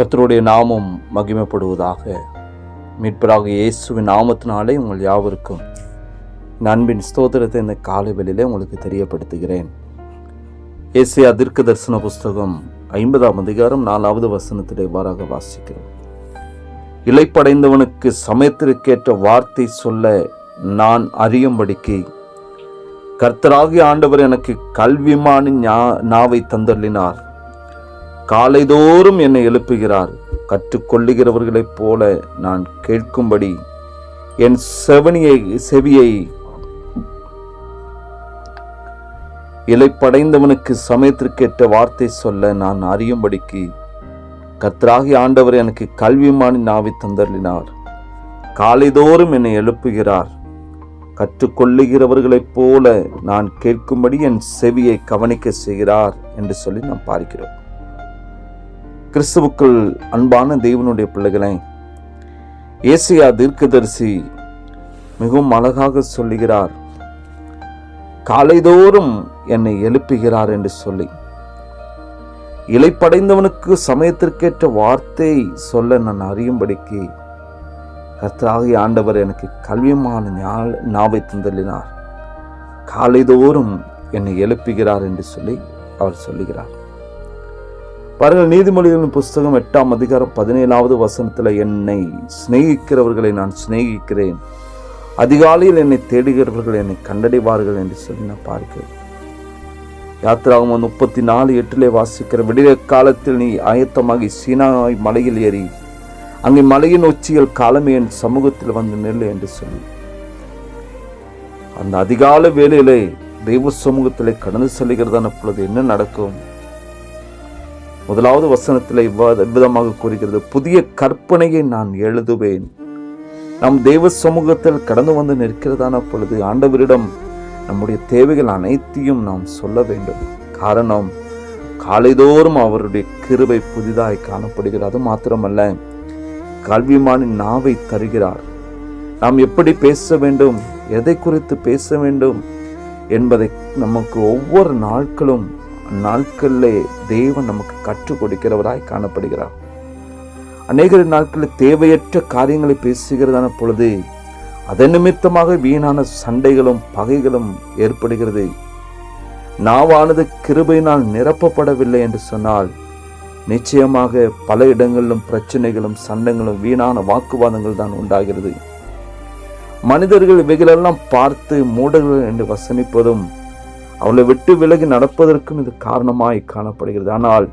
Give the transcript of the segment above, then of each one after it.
கர்த்தருடைய நாமம் மகிமைப்படுவதாக. மீட்பராக இயேசுவின் நாமத்தினாலே உங்கள் யாவருக்கும் நண்பின் ஸ்தோத்திரத்தை இந்த காலைவெளியிலே உங்களுக்கு தெரியப்படுத்துகிறேன். ஏசியா தீர்க்க தரிசன புஸ்தகம் ஐம்பதாம் அதிகாரம் நாலாவது வசனத்திலே இவ்வாறாக வாசிக்கிறோம். இலைப்படைந்தவனுக்கு சமயத்திற்கேற்ற வார்த்தை சொல்ல நான் அறியும்படிக்கு கர்த்தராகிய ஆண்டவர் எனக்கு கல்விமானின் ஞா- நாவை தந்தள்ளினார் காலைதோறும் என்னை எழுப்புகிறார். கற்றுக்கொள்ளுகிறவர்களைப் போல நான் கேட்கும்படி என் செவனியை செவியை இலைப்படைந்தவனுக்கு சமயத்திற்கேற்ற வார்த்தை சொல்ல நான் அறியும்படிக்கு கத்ராகி ஆண்டவர் எனக்கு கல்விமானி நாவி தந்தள்ளினார் காலைதோறும் என்னை எழுப்புகிறார். கற்றுக்கொள்ளுகிறவர்களைப் போல நான் கேட்கும்படி என் செவியை கவனிக்க செய்கிறார் என்று சொல்லி நாம் பார்க்கிறோம். கிறிஸ்துவுக்குள் அன்பான தேவனுடைய பிள்ளைகளை ஏசியா தீர்க்கதரிசி மிகவும் அழகாக சொல்லுகிறார் காலைதோறும் என்னை எழுப்புகிறார் என்று சொல்லி இலைப்படைந்தவனுக்கு சமயத்திற்கேற்ற வார்த்தை சொல்ல நான் அறியும்படிக்கு கர்த்தராகிய ஆண்டவர் எனக்கு கல்வியமான ஞா- நாவை தந்தள்ளினார். காலைதோறும் என்னை எழுப்புகிறார் என்று சொல்லி அவர் சொல்லுகிறார். பாருங்கள் நீதிமொழிகளின் புஸ்தகம் எட்டாம் அதிகாரம் பதினேழாவது வசனத்தில் என்னை சிநேகிக்கிறவர்களை நான் சிநேகிக்கிறேன். அதிகாலையில் என்னை தேடுகிறவர்கள் என்னை கண்டடைவார்கள் என்று சொல்லி நான் பார்க்கிறேன். யாத்திராகமம் முப்பத்தி நாலு எட்டிலே வாசிக்கிற விடிய காலத்தில் நீ ஆயத்தமாகி சீனாய் மலையில் ஏறி அங்கே மலையின் உச்சியில் காலமே என் சமூகத்தில் வந்து நெல்லு என்று சொல்லி. அந்த அதிகால வேலையிலே தெய்வ சமூகத்திலே கடந்து செல்கிறதான பொழுது என்ன நடக்கும்? முதலாவது வசனத்தில் இவ்வாறு விதமாக கூறுகிறது. புதிய கற்பனையை நான் எழுதுவேன். நம் தெய்வ சமூகத்தில் கடந்து வந்து நிற்கிறதான பொழுது ஆண்டவரிடம் நம்முடைய தேவைகள் அனைத்தையும் நாம் சொல்ல வேண்டும். காரணம் காலைதோறும் அவருடைய கிருவை புதிதாய் காணப்படுகிறது. அது மாத்திரமல்ல கல்விமானின் நாவை தருகிறார். நாம் எப்படி பேச வேண்டும் எதை குறித்து பேச வேண்டும் என்பதை நமக்கு ஒவ்வொரு நாட்களும் நாட்களிலே தேவன் நமக்கு கற்றுக் கொடுக்கிறவராய் காணப்படுகிறார். அநேக நாட்களில் தேவையற்ற காரியங்களை பேசுகிறதான பொழுது அதன் நிமித்தமாக வீணான சண்டைகளும் பகைகளும் ஏற்படுகிறது. நாவானது கிருபையினால் நிரப்பப்படவில்லை என்று சொன்னால் நிச்சயமாக பல இடங்களிலும் பிரச்சனைகளும் சண்டைகளும் வீணான வாக்குவாதங்கள் தான் உண்டாகிறது. மனிதர்கள் இவைகளெல்லாம் பார்த்து மூடர்கள் என்று வசனிப்பதும் அவளை விட்டு விலகி நடப்பதற்கும் இது காரணமாய் காணப்படுகிறது. ஆனால்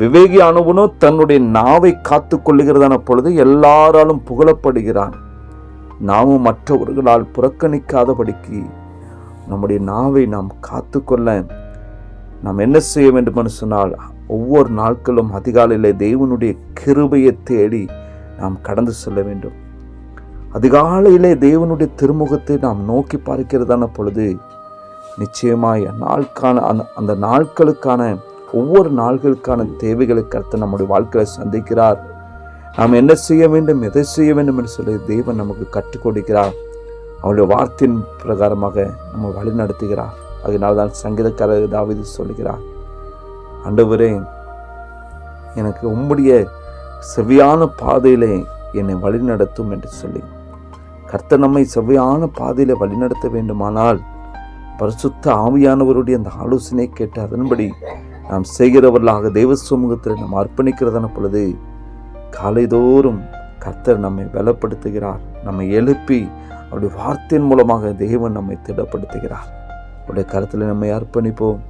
விவேகியானவனோ தன்னுடைய நாவை காத்து கொள்ளுகிறதான பொழுது எல்லாராலும் புகழப்படுகிறான். நாமும் மற்றவர்களால் புறக்கணிக்காதபடிக்கு நம்முடைய நாவை நாம் காத்துக்கொள்ள நாம் என்ன செய்ய வேண்டும் என்று சொன்னால் ஒவ்வொரு நாட்களும் அதிகாலையிலே தேவனுடைய கிருபையை தேடி நாம் கடந்து செல்ல வேண்டும். அதிகாலையிலே தேவனுடைய திருமுகத்தை நாம் நோக்கி பார்க்கிறதான பொழுது நிச்சயமாய் நாளுக்கான அந்த அந்த நாட்களுக்கான ஒவ்வொரு நாள்களுக்கான தேவைகளை கருத்து நம்முடைய வாழ்க்கையில் சந்திக்கிறார். நாம் என்ன செய்ய வேண்டும் எதை செய்ய வேண்டும் என்று சொல்லி தேவன் நமக்கு கற்றுக் கொடுக்கிறார். அவருடைய வார்த்தையின் பிரகாரமாக நம்ம வழி நடத்துகிறார். அதனால தான் சங்கீதக்காரர் தாவீது சொல்கிறார் ஆண்டவரே எனக்கு உம்முடைய செவ்வியான பாதையிலே என்னை வழி நடத்தும் என்று சொல்லி. கர்த்தர் நம்மை செவ்வியான பாதையில் வழிநடத்த வேண்டுமானால் பரிசுத்த ஆவியானவருடைய அந்த ஆலோசனை கேட்டு அதன்படி நாம் செய்கிறவர்களாக தெய்வ சமூகத்தில் நாம் அர்ப்பணிக்கிறதான பொழுது காலைதோறும் கர்த்தர் நம்மை பலப்படுத்துகிறார். நம்மை எழுப்பி அவருடைய வார்த்தையின் மூலமாக தெய்வன் நம்மை திடப்படுத்துகிறார். அவருடைய கருத்தில் நம்மை அர்ப்பணிப்போம்.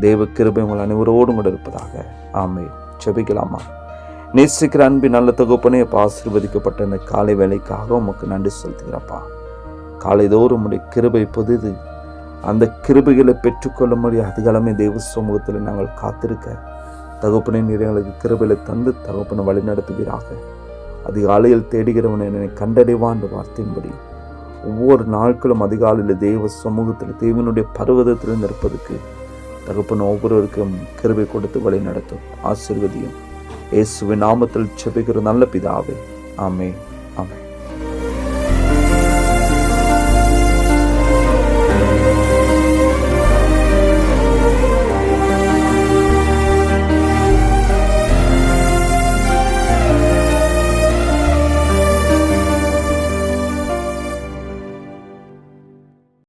தெய்வ கிருபை உங்கள் அனைவரோடும் கூட இருப்பதாக. ஆமை செபிக்கலாமா நேசிக்கிற அன்பின் நல்ல தொகுப்பனே அப்போ ஆசீர்வதிக்கப்பட்ட இந்த காலை வேலைக்காக உமக்கு நன்றி செலுத்துகிறப்பா காலைதோறும் உடைய கிருபை புதிது அந்த கிருபைகளை பெற்றுக்கொள்ளும்படி அதிகாலமே தெய்வ சமூகத்தில் நாங்கள் காத்திருக்க தகப்பனை நீர் எங்களுக்கு கிருபைகளை தந்து தகப்பனை வழிநடத்துவீராக. அதிகாலையில் தேடுகிறவன் என்னை கண்டடைவான் வார்த்தையின்படி ஒவ்வொரு நாட்களும் அதிகாலையில் தெய்வ சமூகத்தில் தெய்வனுடைய பர்வதத்தில் நிற்பதற்கு தகப்பன் ஒவ்வொருவருக்கும் கிருபை கொடுத்து வழி நடத்தும் ஆசிர்வதியும். இயேசுவின் நாமத்தில் செபிக்கிற நல்ல பிதாவே. ஆமே ஆமே